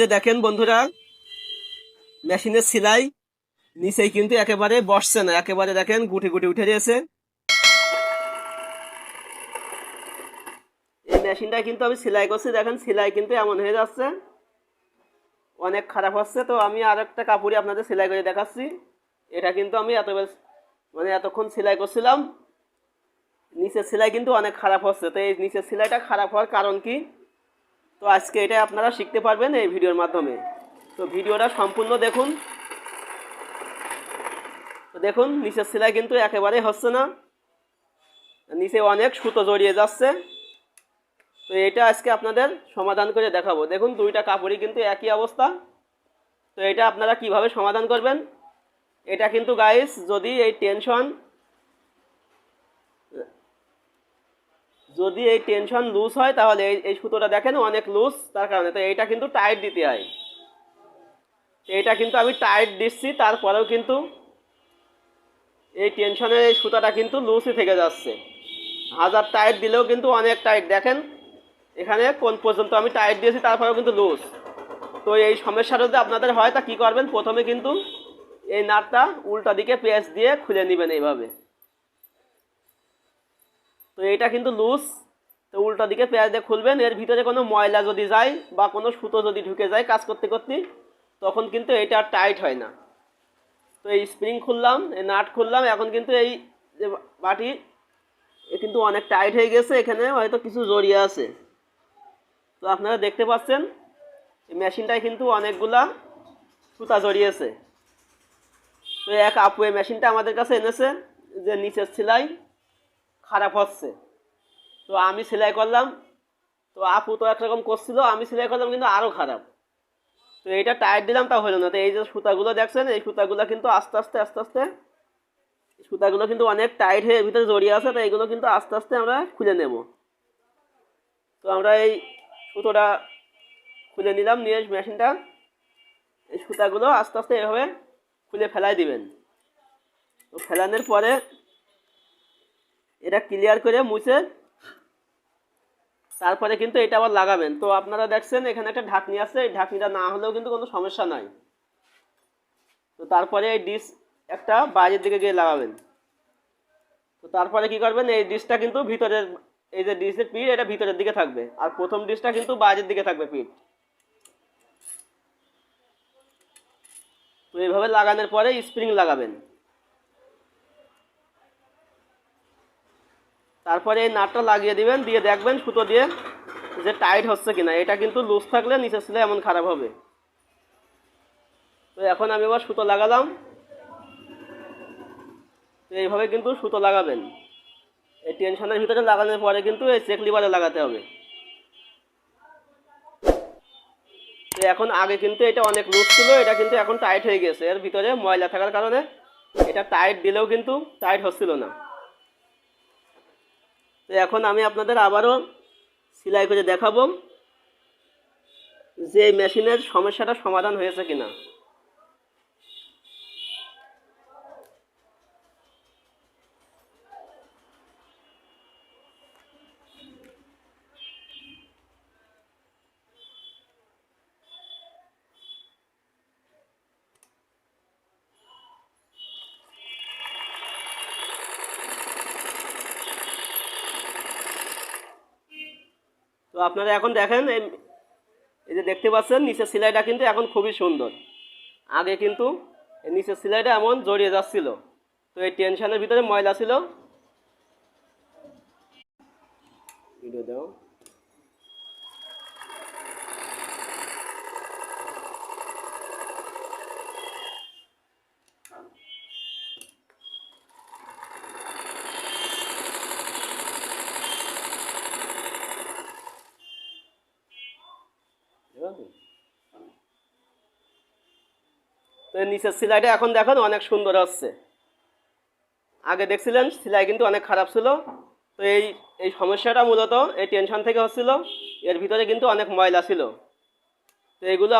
যে দেখেন বন্ধুরা, মেশিনের সেলাই, নিচেই কিন্তু একেবারে বসছে না, একেবারে দেখেন গুটি গুটি উঠে দিয়েছে এই মেশিনটা কিন্তু আমি সেলাই করছি, দেখেন সেলাই কিন্তু এমন হয়ে যাচ্ছে। অনেক খারাপ হচ্ছে, তো আমি আর একটা কাপড়ই আপনাদের সেলাই করে দেখাচ্ছি। এটা কিন্তু আমি এত মানে এতক্ষণ সেলাই করছিলাম। নিচের সেলাই কিন্তু অনেক খারাপ হচ্ছে, তো এই নিচের সেলাইটা খারাপ হওয়ার কারণ কি? তো আজকে এটা আপনারা শিখতে পারবেন এই ভিডিওর মাধ্যমে। তো ভিডিওটা সম্পূর্ণ দেখুন। তো দেখুন, নিচের সেলাই কিন্তু একেবারেই হচ্ছে না। নিচে অনেক সুতো জড়িয়ে যাচ্ছে। তো এটা আজকে আপনাদের সমাধান করে দেখাবো। দেখুন, দুইটা কাপড়ই কিন্তু একই অবস্থা। তো এটা আপনারা কীভাবে সমাধান করবেন? এটা কিন্তু গাইস যদি এই টেনশন যদি এই টেনশন লুজ হয়, তাহলে এই এই সুতোটা দেখেন অনেক লুজ তার কারণে তো এইটা কিন্তু টাইট দিতে হয়। এইটা কিন্তু আমি টাইট দিচ্ছি, তারপরেও কিন্তু এই টেনশনের এই সুতাটা কিন্তু লুজই থেকে যাচ্ছে। হাজার টাইট দিলেও কিন্তু অনেক টাইট দেখেন? এখানে কোন পর্যন্ত আমি টাইট দিয়েছি, তারপরেও কিন্তু লুজ তো এই সমস্যাটা যদি আপনাদের হয়, তা কী করবেন? প্রথমে কিন্তু এই নাটটা উল্টা দিকে পেঁয়াজ দিয়ে খুলে নেবেন এইভাবে। তো এইটা কিন্তু লুজ তো উল্টা দিকে পেঁয়াজ দিয়ে খুলবেন। এর ভিতরে কোনো ময়লা যদি যায় বা কোনো সুতো যদি ঢুকে যায় কাজ করতে করতে, তখন কিন্তু এটা টাইট হয় না। তো এই স্প্রিং খুললাম এই নাট খুললাম, এখন কিন্তু এই যে বাটি, এ কিন্তু অনেক টাইট হয়ে গেছে, এখানে হয়তো কিছু জড়িয়ে আছে। তো আপনারা দেখতে পাচ্ছেন এই মেশিনটায় কিন্তু অনেকগুলা সুতা জড়িয়েছে। তো এক আপু এই মেশিনটা আমাদের কাছে এনেছে, যে নিচের সেলাই। খারাপ হচ্ছে। তো আমি সেলাই করলাম। তো আপু তো একরকম করছিল, আমি সেলাই করলাম কিন্তু আরও খারাপ। তো এইটা টায়ার দিলাম, তা হলো না। তো এই যে সুতাগুলো দেখছেন, এই সুতাগুলো কিন্তু আস্তে আস্তে আস্তে আস্তে সুতাগুলো কিন্তু অনেক টাইট হয়ে ভিতরে জড়িয়ে আছে, তো এইগুলো কিন্তু আস্তে আস্তে আমরা খুলে নেব। তো আমরা এই সুতোটা খুলে নিলাম, নিয়ে মেশিনটা। এই সুতাগুলো আস্তে আস্তে এভাবে খুলে ফেলাই দিবেন। তো ফেলানোর পরে এটা ক্লিয়ার করে মুছে। তারপরে কিন্তু এটা আবার লাগাবেন। তো আপনারা দেখছেন, এখানে একটা ঢাকনি আছে। এই ঢাকনিটা না হলেও কিন্তু কোনো সমস্যা নাই। তো তারপরে এই ডিশ একটা বাইরের দিকে গিয়ে লাগাবেন। তো তারপরে কি করবেন, এই ডিশটা কিন্তু ভিতরের, এই যে ডিশের পিঠ, এটা ভিতরের দিকে থাকবে। আর প্রথম ডিশটা কিন্তু বাইরের দিকে থাকবে পিঠ। তো এইভাবে লাগানোর পরে স্প্রিং লাগাবেন। তারপরে এই নাটটা লাগিয়ে দিবেন, দিয়ে দেখবেন সুতো দিয়ে যে টাইট হচ্ছে কিনা। এটা কিন্তু লুজ থাকলে, নিচে ছিল এমন খারাপ হবে। তো এখন আমি আবার সুতো লাগালাম। তো এইভাবে কিন্তু সুতো লাগাবেন। এই টেনশনের ভিতরে লাগানোর পরে কিন্তু এই চেক লিভারে লাগাতে হবে। তো এখন আগে কিন্তু এটা অনেক লুজ ছিল, এটা কিন্তু এখন টাইট হয়ে গেছে। এর ভিতরে ময়লা থাকার কারণে এটা টাইট দিলেও কিন্তু টাইট হচ্ছিল না। তো এখন আমি আপনাদের আবারও সেলাই করে দেখাবো যে মেশিনের সমস্যাটা সমাধান হয়েছে কিনা। তো আপনারা এখন দেখেন, এই যে দেখতে পাচ্ছেন, নিচের সেলাইটা কিন্তু এখন খুবই সুন্দর। আগে কিন্তু নিচের সেলাইটা এমন জড়িয়ে যাচ্ছিল। তো এই টেনশনের ভিতরে ময়লা ছিল। দাও। তো নিচের সেলাইটা এখন দেখেন অনেক সুন্দর হচ্ছে আগে দেখছিলেন, সেলাই কিন্তু অনেক খারাপ ছিল। তো এই এই সমস্যাটা মূলত এই টেনশন থেকে হচ্ছিল, এর ভিতরে কিন্তু অনেক ময়লা ছিল। তো এগুলো